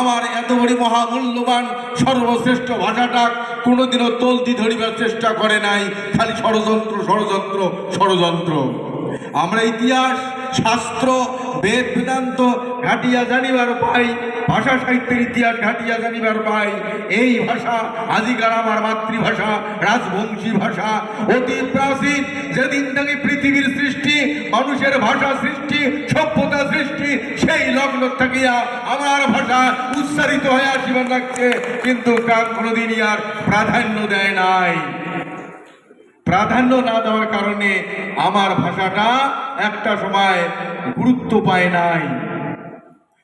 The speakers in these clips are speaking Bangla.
আমার এত বড় মহামূল্যবান সর্বশ্রেষ্ঠ ভাষাটা কোনোদিনও তলতি ধরিবার চেষ্টা করে নাই, খালি ষড়যন্ত্র ষড়যন্ত্র ষড়যন্ত্র। আমরা ইতিহাস, শাস্ত্র বেদ বেদান্ত ঘাটিয়া জানিবার পাই, ভাষা সাহিত্যের ইতিহাস ঘাটিয়া জানিবার পাই। এই ভাষা আজিকার আমার মাতৃভাষা, রাজবংশী ভাষা। অতি প্রাচীন, যেদিন থেকে পৃথিবীর সৃষ্টি, মানুষের ভাষা সৃষ্টি, সভ্যতা সৃষ্টি, সেই লগ্ন থাকিয়া আমার ভাষা উচ্চারিত হয়ে আসিবার লাগছে। কিন্তু কার কোনোদিনই আর প্রাধান্য দেয় নাই। প্রাধান্য না দেওয়ার কারণে আমার ভাষাটা একটা সময় গুরুত্ব পায় নাই।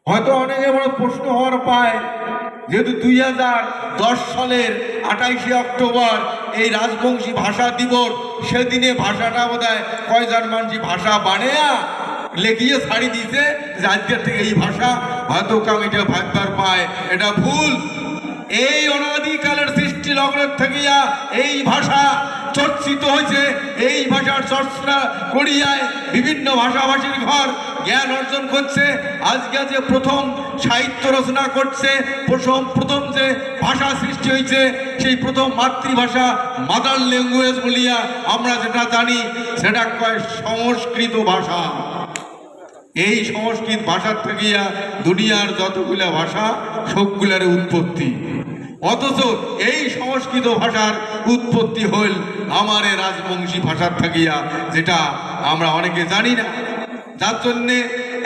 হয়তো অনেকে বড় প্রশ্ন হওয়ার পায়, যেহেতু দুই হাজার দশ সালের আঠাইশে অক্টোবর এই রাজবংশী ভাষা দিবস, সেদিনে ভাষাটা বোধ হয় কয়জন মানুষ ভাষা বানেয়া লেখিয়ে ছাড়ি দিছে আজকের থেকে এই ভাষা হয়তো কাম এটা ভাববার পায়। এটা ভুল। এই অনাদিকালের সৃষ্টি লগ্নের থাকিয়া এই ভাষা চর্চিত হয়েছে। এই ভাষার চর্চা করিয়ায় বিভিন্ন ভাষাভাষীর ঘর জ্ঞান অর্জন করছে। আজকে যে প্রথম সাহিত্য রচনা করছে, প্রথম প্রথম যে ভাষা সৃষ্টি হয়েছে, সেই প্রথম মাতৃভাষা মাদার ল্যাঙ্গুয়েজ বলিয়া আমরা যেটা জানি, সেটা কয় সংস্কৃত ভাষা। এই সংস্কৃত ভাষার থাকিয়া দুনিয়ার যতগুলা ভাষা সবগুলার উৎপত্তি। অথচ এই সংস্কৃত ভাষার উৎপত্তি হইল আমার রাজবংশী ভাষার থাকিয়া, যেটা আমরা অনেকে জানি না। যার জন্যে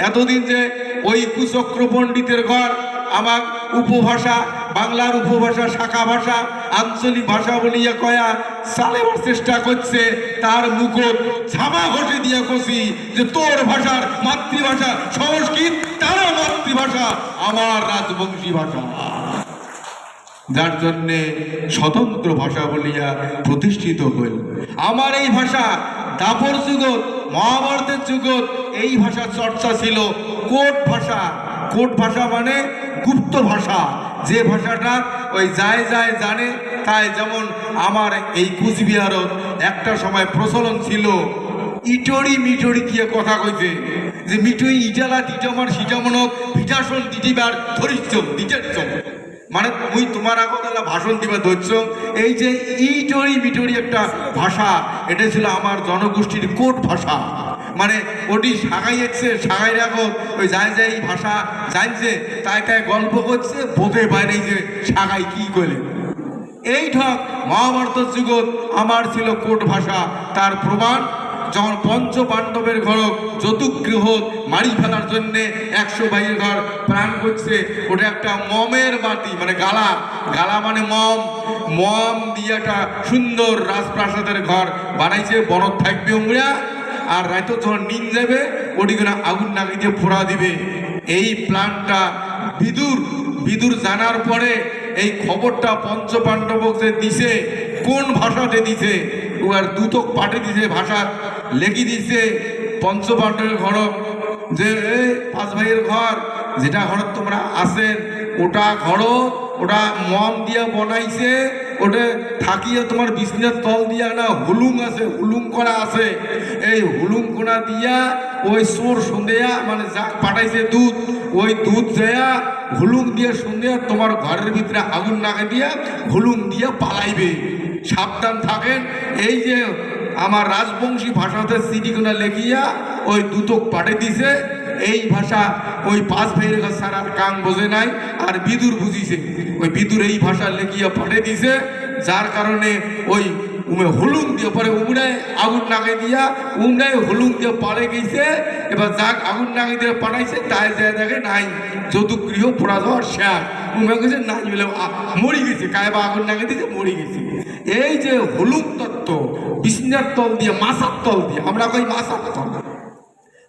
এতদিন যে ওই কুচক্র পণ্ডিতের ঘর, আমার উপভাষা, বাংলার উপভাষা, শাখা ভাষা, আঞ্চলিক ভাষা বলিয়া কয়া চালেবার চেষ্টা করছে, তার মুখত ছামা ঘষে দিয়া কষি যে তোর ভাষার মাতৃভাষা সংস্কৃত, তারও মাতৃভাষা আমার রাজবংশী ভাষা। যার জন্যে স্বতন্ত্র ভাষা বলিয়া প্রতিষ্ঠিত হইল। আমার এই ভাষা, দাপর যুগত, মহাভারতের যুগত, এই ভাষার চর্চা ছিল কোট ভাষা। কোট ভাষা মানে গুপ্ত ভাষা। যে ভাষাটা ওই যায় যায় জানে, তাই যেমন আমার এই কুচবিহারত একটা সময় প্রচলন ছিল ইটরি মিটরি দিয়ে কথা কইছে যে মিটই ইটালা টিটামার সিটামনক, ভিটাসন দিটিবার ধরিচ্ছ দিটার মানে মুই তোমার আগত ভাষণ দিবা ধরছ এই যে ইটরি মিটরি একটা ভাষা, এটা ছিল আমার জনগোষ্ঠীর কোট ভাষা। মানে ওটি সাগাইয়েছে সাগাই রাখো, ওই যাই যাই ভাষা জানছে তাই তাই গল্প করছে বোধে বাইরে যে সাগাই কি করে এই ঠক মহাভারত যুগত আমার ছিল কোট ভাষা, তার প্রমাণ যখন পঞ্চ পাণ্ডবের ঘর চতুর্গৃহ মারি ফেলার জন্য একশো ভাইয়ের ঘর প্রাণ করছে ওটা একটা মমের বাটি মানে গালা। গালা মানে মম। মম দিয়ে একটা সুন্দর রাজপ্রাসাদের ঘর বানাইছে বরফ থাকবে উমরা, আর রাইতো যখন নিন যাবে ওটিখানে আগুন নাগি দিয়ে ফোড়া দিবে। এই প্ল্যানটা বিদুর বিদুর জানার পরে এই খবরটা পঞ্চ পাণ্ডবক দিছে, কোন ভাষাতে দিছে? উহার দুতক পাঠে দিছে, ভাষা লেখি দিছে পঞ্চ পাণ্ডবের ঘর, যে পাঁচ ভাইয়ের ঘর, যেটা ঘর তোমরা আসেন ওটা ঘর, ওটা মম দিয়ে বনাইছে, ওটা থাকিয়ে তোমার বিছনার তল দিয়া না হুলুং আছে হুলুং করা আছে। এই হুলুং কোনা দিয়া ওই সোর সন্ধ্যা মানে যা পাঠাইছে দুধ ওই দুধ দেয়া হুলুং দিয়ে সন্ধ্যা তোমার ঘরের ভিতরে আগুন নাগে দিয়া হুলুং দিয়ে পালাইবে। সাবধান থাকেন। এই যে আমার রাজবংশী ভাষাতে সিটিগুনা লেখিয়া ওই দুতক পাঠে দিছে, এই ভাষা ওই পাঁচ ভাইয়ের স্যার আর কান বোঝে নাই, আর বিদুর বুঝিছে। ওই বিদুর এই ভাষা লেখিয়া পাঠে দিছে, যার কারণে ওই উমে হুলুং দিয়ে পরে উমরায় আগুন নাগে দিয়া, উমরায় হুলুং দিয়ে পাড়ে গেছে। এবার যাক, আগুন নাগে দিয়ে পাঠাইছে তাই যায় দেখে নাই। যদুক গৃহ পোড়া যাওয়ার শেয়ার উমে গেছে নাই। বলে মরি গেছে। কায় বা আগুন নাগে দিয়েছে, মরি গেছে। এই যে হুলুং তত্ত্ব, বিষ্ণার তল দিয়ে মাসার তল দিয়ে, আমরা কই মাসার তল?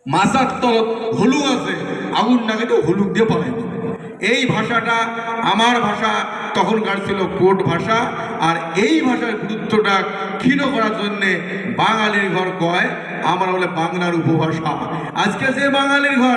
মাসার তল হলুং আছে, আগুন নাগে দিয়ে হলুক দিয়ে পালাই এই ভাষাটা আমার ভাষা, তখনকার ছিল কোট ভাষা, আর এই ভাষার গুরুত্বটা ক্ষীণ করার জন্যে বাঙালির ঘর কয়, আমার বলে বাংলার উপভাষা। আজকে যে বাঙালির ঘর